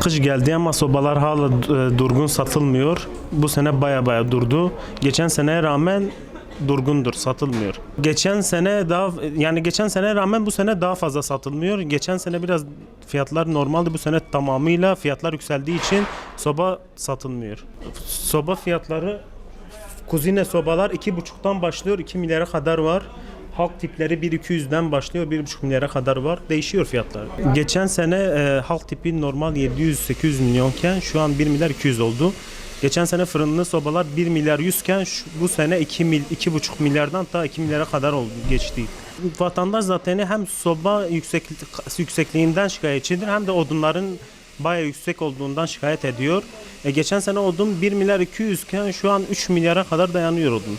Kış geldi ama sobalar hala e, durgun satılmıyor. Bu sene baya baya durdu. Geçen seneye rağmen durgundur, satılmıyor. Geçen sene daha yani geçen seneye rağmen bu sene daha fazla satılmıyor. Geçen sene biraz fiyatlar normaldi. Bu sene tamamıyla fiyatlar yükseldiği için soba satılmıyor. Soba fiyatları Kuzine sobalar 2,5'tan başlıyor 2 milyara kadar var. Halk tipleri 1-200'den başlıyor 1,5 milyara kadar var. Değişiyor fiyatlar. Geçen sene e, halk tipi normal 700-800 milyonken şu an 1 milyar 200 oldu. Geçen sene fırınlı sobalar 1 milyar 100 iken bu sene 2 mil, 2,5 milyardan ta 2 milyara kadar oldu geçti. Vatandaş zaten hem soba yüksek, yüksekliğinden şikayetçidir hem de odunların bayağı yüksek olduğundan şikayet ediyor. E, geçen sene odun 1 milyar 200 iken şu an 3 milyara kadar dayanıyor odun.